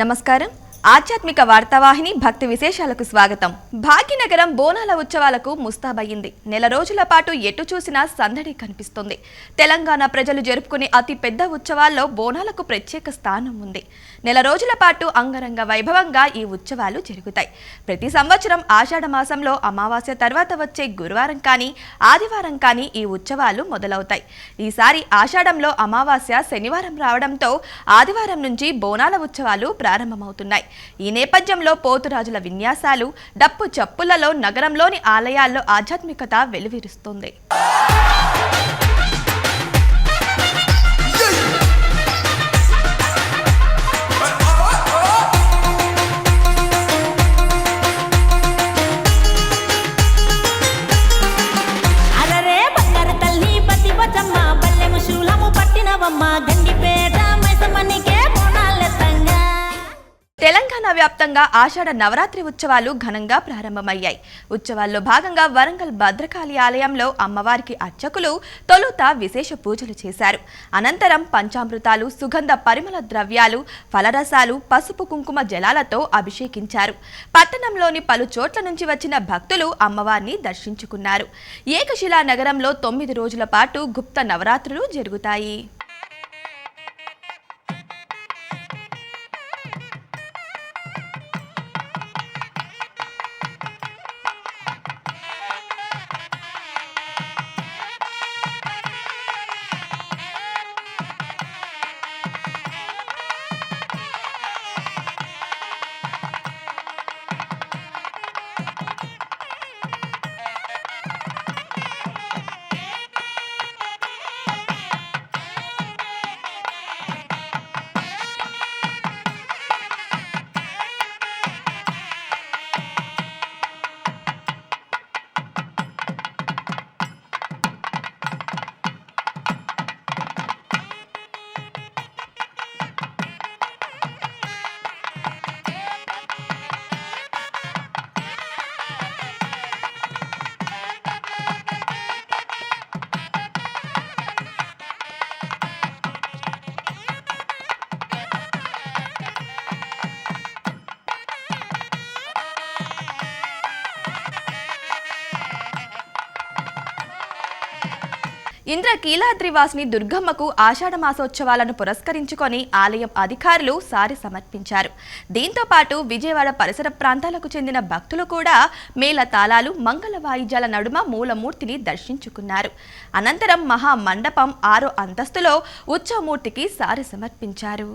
నమస్కారం. ఆధ్యాత్మిక వార్తావాహిని భక్తి విశేషాలకు స్వాగతం. భాగ్యనగరం బోనాల ఉత్సవాలకు ముస్తాబయ్యింది. నెల రోజుల పాటు ఎటు చూసినా సందడి కనిపిస్తుంది. తెలంగాణ ప్రజలు జరుపుకునే అతి పెద్ద ఉత్సవాల్లో బోనాలకు ప్రత్యేక స్థానం ఉంది. నెల రోజుల పాటు అంగరంగ వైభవంగా ఈ ఉత్సవాలు జరుగుతాయి. ప్రతి సంవత్సరం ఆషాఢ మాసంలో అమావాస్య తర్వాత వచ్చే గురువారం కానీ ఆదివారం కానీ ఈ ఉత్సవాలు మొదలవుతాయి. ఈసారి ఆషాఢంలో అమావాస్య శనివారం రావడంతో ఆదివారం నుంచి బోనాల ఉత్సవాలు ప్రారంభమవుతున్నాయి. ఈ నేపథ్యంలో పోతురాజుల విన్యాసాలు డప్పు చప్పులలో నగరంలోని ఆలయాల్లో ఆధ్యాత్మికత వెలువిరుస్తుంది. తెలంగాణ వ్యాప్తంగా ఆషాఢ నవరాత్రి ఉత్సవాలు ఘనంగా ప్రారంభమయ్యాయి. ఉత్సవాల్లో భాగంగా వరంగల్ భద్రకాళి ఆలయంలో అమ్మవారికి అర్చకులు తొలుత విశేష పూజలు చేశారు. అనంతరం పంచామృతాలు సుగంధ పరిమళ ద్రవ్యాలు ఫలరసాలు పసుపు కుంకుమ జలాలతో అభిషేకించారు. పట్టణంలోని పలు చోట్ల నుంచి వచ్చిన భక్తులు అమ్మవారిని దర్శించుకున్నారు. ఏకశిలా నగరంలో తొమ్మిది రోజుల పాటు గుప్త నవరాత్రులు జరుగుతాయి. ఇంద్రకీలాద్రివాసిని దుర్గమ్మకు ఆషాఢ మాసోత్సవాలను పురస్కరించుకొని ఆలయం అధికారులు సారి సమర్పించారు. దీంతో పాటు విజయవాడ పరిసర ప్రాంతాలకు చెందిన భక్తులు కూడా మేళ తాళాలు మంగళ వాయిద్యాల నడుమ మూలమూర్తిని దర్శించుకున్నారు. అనంతరం మహా మండపం ఆరో అంతస్తులో ఉత్సవమూర్తికి సారి సమర్పించారు.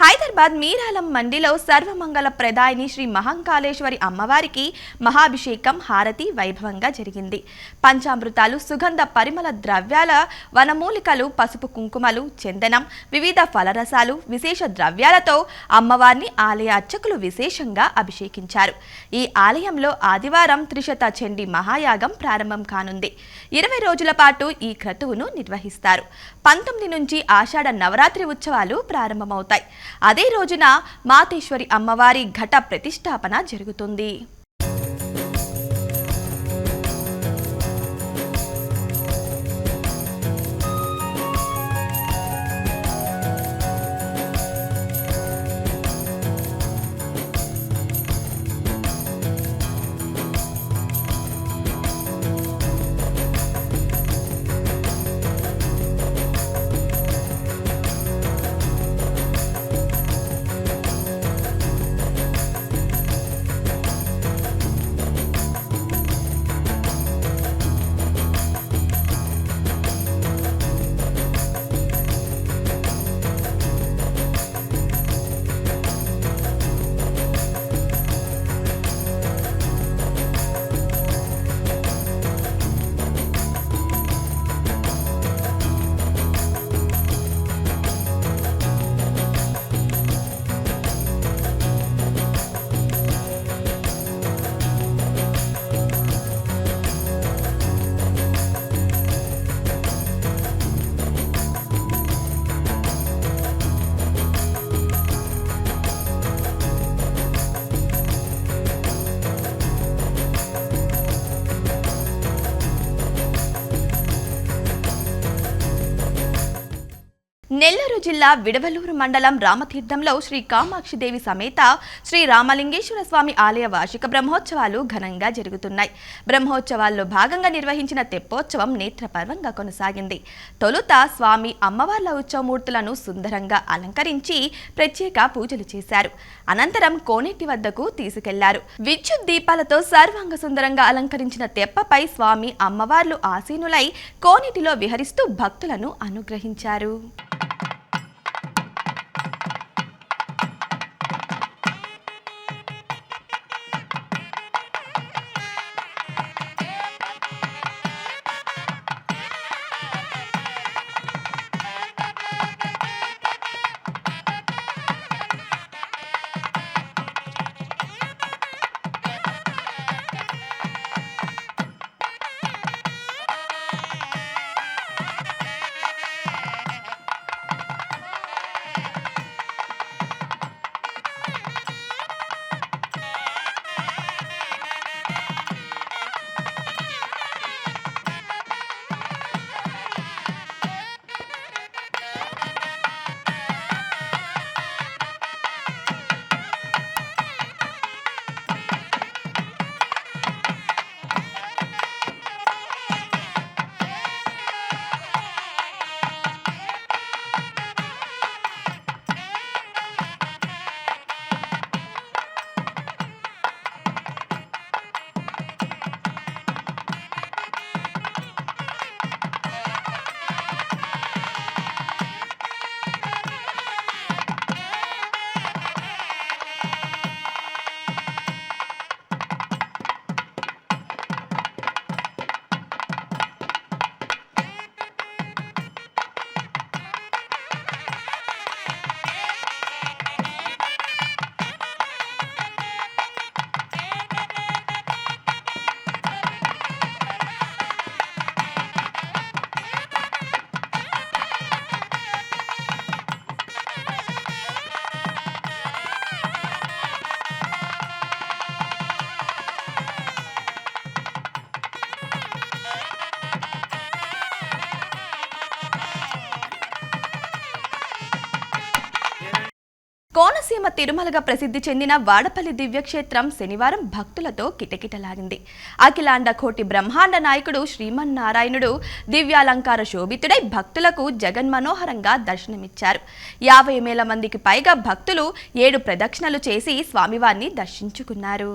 హైదరాబాద్ మీరాలం మండిలో సర్వమంగళ ప్రదాయిని శ్రీ మహంకాళేశ్వరి అమ్మవారికి మహాభిషేకం హారతి వైభవంగా జరిగింది. పంచామృతాలు సుగంధ పరిమళ ద్రవ్యాల వనమూలికలు పసుపు కుంకుమలు చందనం వివిధ ఫలరసాలు విశేష ద్రవ్యాలతో అమ్మవారిని ఆలయ అర్చకులు విశేషంగా అభిషేకించారు. ఈ ఆలయంలో ఆదివారం త్రిశత చండి మహాయాగం ప్రారంభం కానుంది. ఇరవై రోజుల పాటు ఈ క్రతువును నిర్వహిస్తారు. పంతొమ్మిది నుంచి ఆషాఢ నవరాత్రి ఉత్సవాలు ప్రారంభమవుతాయి. అదే రోజున మాతేశ్వరి అమ్మవారి ఘట ప్రతిష్టాపన జరుగుతుంది. నెల్లూరు జిల్లా విడవలూరు మండలం రామతీర్థంలో శ్రీ కామాక్షిదేవి సమేత శ్రీ రామలింగేశ్వర స్వామి ఆలయ వార్షిక బ్రహ్మోత్సవాలు ఘనంగా జరుగుతున్నాయి. బ్రహ్మోత్సవాల్లో భాగంగా నిర్వహించిన తెప్పోత్సవం నేత్రపర్వంగా కొనసాగింది. తొలుత స్వామి అమ్మవార్ల ఉత్సవమూర్తులను సుందరంగా అలంకరించి ప్రత్యేక పూజలు చేశారు. అనంతరం కోనేటి వద్దకు తీసుకెళ్ళారు. విద్యుత్ దీపాలతో సర్వాంగ సుందరంగా అలంకరించిన తెప్పపై స్వామి అమ్మవార్లు ఆసీనులై కోనేటిలో విహరిస్తూ భక్తులను అనుగ్రహించారు. కోనసీమ తిరుమలగా ప్రసిద్ధి చెందిన వాడపల్లి దివ్యక్షేత్రం శనివారం భక్తులతో కిటకిటలాడింది. అఖిలాండ కోటి బ్రహ్మాండ నాయకుడు శ్రీమన్నారాయణుడు దివ్యాలంకార శోభితుడై భక్తులకు జగన్మనోహరంగా దర్శనమిచ్చారు. యాభై వేల మందికి పైగా భక్తులు ఏడు ప్రదక్షిణలు చేసి స్వామివారిని దర్శించుకున్నారు.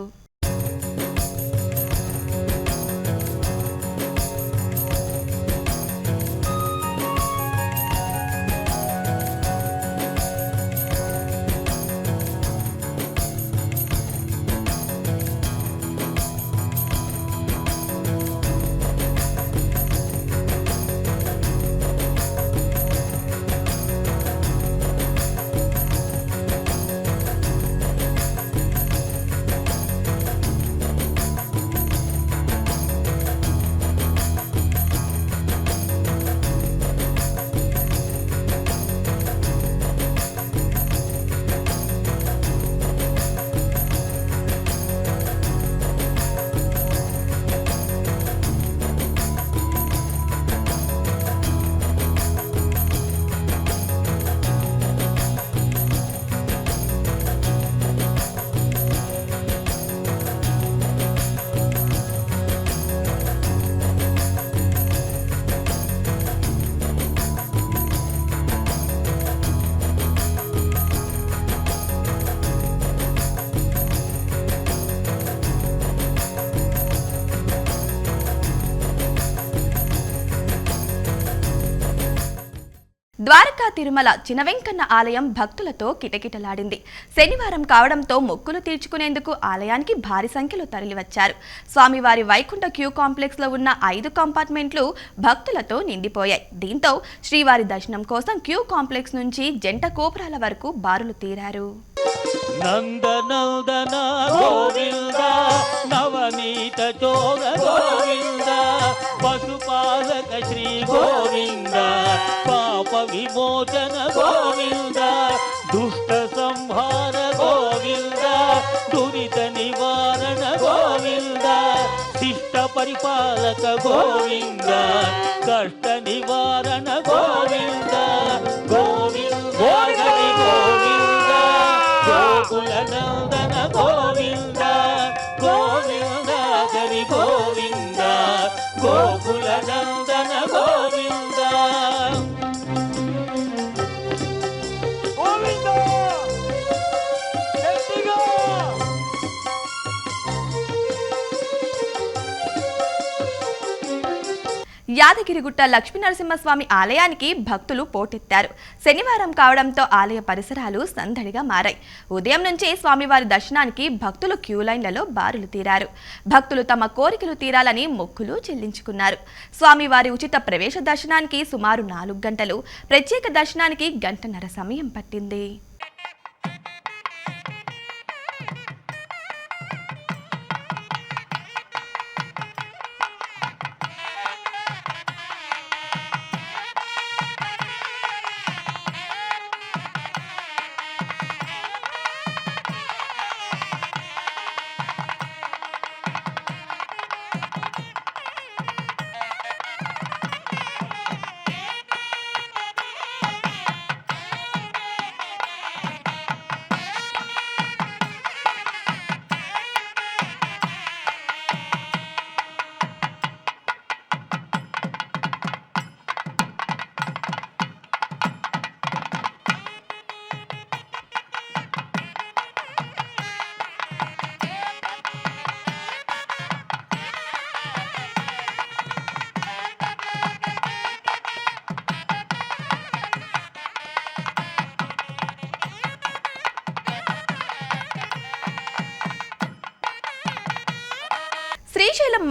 తిరుమల చినవెంకన్న ఆలయం భక్తులతో కిటకిటలాడింది. శనివారం కావడంతో మొక్కులు తీర్చుకునేందుకు ఆలయానికి భారీ సంఖ్యలో తరలివచ్చారు. స్వామివారి వైకుంఠ క్యూ కాంప్లెక్స్లో ఉన్న ఐదు కంపార్ట్మెంట్లు భక్తులతో నిండిపోయాయి. దీంతో శ్రీవారి దర్శనం కోసం క్యూ కాంప్లెక్స్ నుంచి జంట కోపురాల వరకు బారులు తీరారు. நந்த நந்தன கோவிந்த நவநீத ஜோக கோவிந்த பசுபாலக ஸ்ரீ கோவிந்த பாப விமோச்சன கோவிந்த துஷ்ட சம்ஹார கோவிந்த துரித நிவாரண கோவிந்த சிஷ்ட பரிபாலக கோவிந்த கஷ்ட நிவாரண கோவிந்த. 나서 యాదగిరిగుట్ట లక్ష్మీనరసింహస్వామి ఆలయానికి భక్తులు పోటెత్తారు. శనివారం కావడంతో ఆలయ పరిసరాలు సందడిగా మారాయి. ఉదయం నుంచే స్వామివారి దర్శనానికి భక్తులు క్యూ లైన్లలో బారులు తీరారు. భక్తులు తమ కోరికలు తీరాలని మొక్కులు చెల్లించుకున్నారు. స్వామివారి ఉచిత ప్రవేశ దర్శనానికి సుమారు నాలుగు గంటలు ప్రత్యేక దర్శనానికి గంటన్నర సమయం పట్టింది.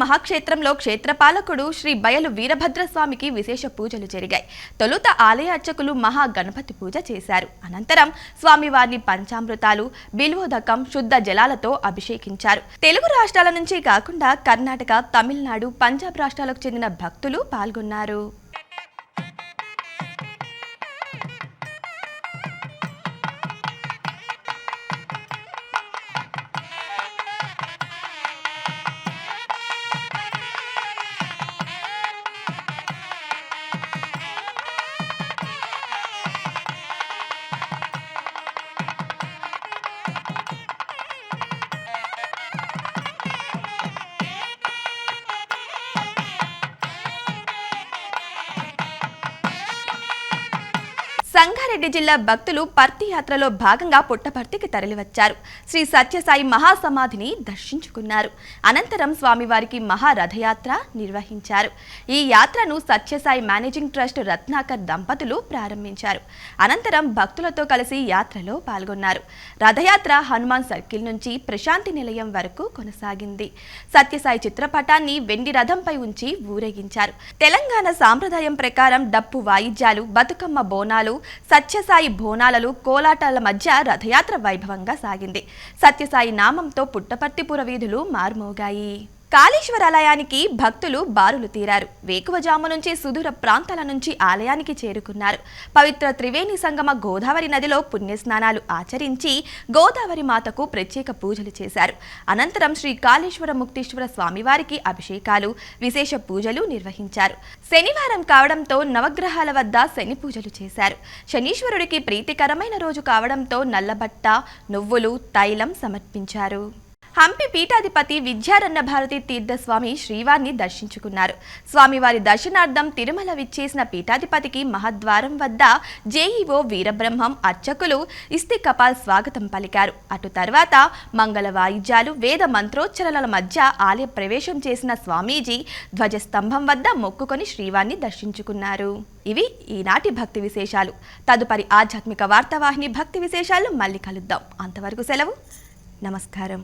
మహాక్షేత్రంలో క్షేత్రపాలకుడు శ్రీ బయలు వీరభద్రస్వామికి విశేష పూజలు జరిగాయి. తొలుత ఆలయ అర్చకులు మహా గణపతి పూజ చేశారు. అనంతరం స్వామివారిని పంచామృతాలు బిల్వోదకం శుద్ధ జలాలతో అభిషేకించారు. తెలుగు రాష్ట్రాల నుంచి కాకుండా కర్ణాటక తమిళనాడు పంజాబ్ రాష్ట్రాలకు చెందిన భక్తులు పాల్గొన్నారు. సంగారెడ్డి జిల్లా భక్తులు పర్తి యాత్రలో భాగంగా పుట్టపర్తికి తరలివచ్చారు. శ్రీ సత్యసాయి మహాసమాధిని దర్శించుకున్నారు. అనంతరం స్వామివారికి మహారథయాత్ర నిర్వహించారు. ఈ యాత్రను సత్యసాయి మేనేజింగ్ ట్రస్ట్ రత్నాకర్ దంపతులు ప్రారంభించారు. అనంతరం భక్తులతో కలిసి యాత్రలో పాల్గొన్నారు. రథయాత్ర హనుమాన్ సర్కిల్ నుంచి ప్రశాంతి నిలయం వరకు కొనసాగింది. సత్యసాయి చిత్రపటాన్ని వెండి రథంపై ఉంచి ఊరేగించారు. తెలంగాణ సాంప్రదాయం ప్రకారం డప్పు వాయిద్యాలు బతుకమ్మ బోనాలు సత్యసాయి బోనాలలు కోలాటాల మధ్య రథయాత్ర వైభవంగా సాగింది. సత్యసాయి నామంతో పుట్టపర్తిపుర వీధులు మారుమోగాయి. కాళేశ్వరాలయానికి భక్తులు బారులు తీరారు. వేకువజాము నుంచి సుదూర ప్రాంతాల నుంచి ఆలయానికి చేరుకున్నారు. పవిత్ర త్రివేణి సంగమ గోదావరి నదిలో పుణ్యస్నానాలు ఆచరించి గోదావరి మాతకు ప్రత్యేక పూజలు చేశారు. అనంతరం శ్రీ కాళేశ్వర ముక్తేశ్వర స్వామివారికి అభిషేకాలు విశేష పూజలు నిర్వహించారు. శనివారం కావడంతో నవగ్రహాల వద్ద శని పూజలు చేశారు. శనీశ్వరుడికి ప్రీతికరమైన రోజు కావడంతో నల్లబట్ట నువ్వులు తైలం సమర్పించారు. హంపి పీఠాధిపతి విద్యారన్న భారతి తీర్థస్వామి శ్రీవారిని దర్శించుకున్నారు. స్వామివారి దర్శనార్థం తిరుమల విచ్చేసిన పీఠాధిపతికి మహద్వారం వద్ద జేఈఓ వీరబ్రహ్మం అర్చకులు ఇస్తి కపాల్ స్వాగతం పలికారు. అటు తర్వాత మంగళ వాయిద్యాలు వేద మంత్రోచ్చరణల మధ్య ఆలయ ప్రవేశం చేసిన స్వామీజీ ధ్వజస్తంభం వద్ద మొక్కుకొని శ్రీవారిని దర్శించుకున్నారు. ఇవి ఈనాటి భక్తి విశేషాలు. తదుపరి ఆధ్యాత్మిక వార్తావాహిని భక్తి విశేషాలు మళ్ళీ కలుద్దాం. అంతవరకు సెలవు. నమస్కారం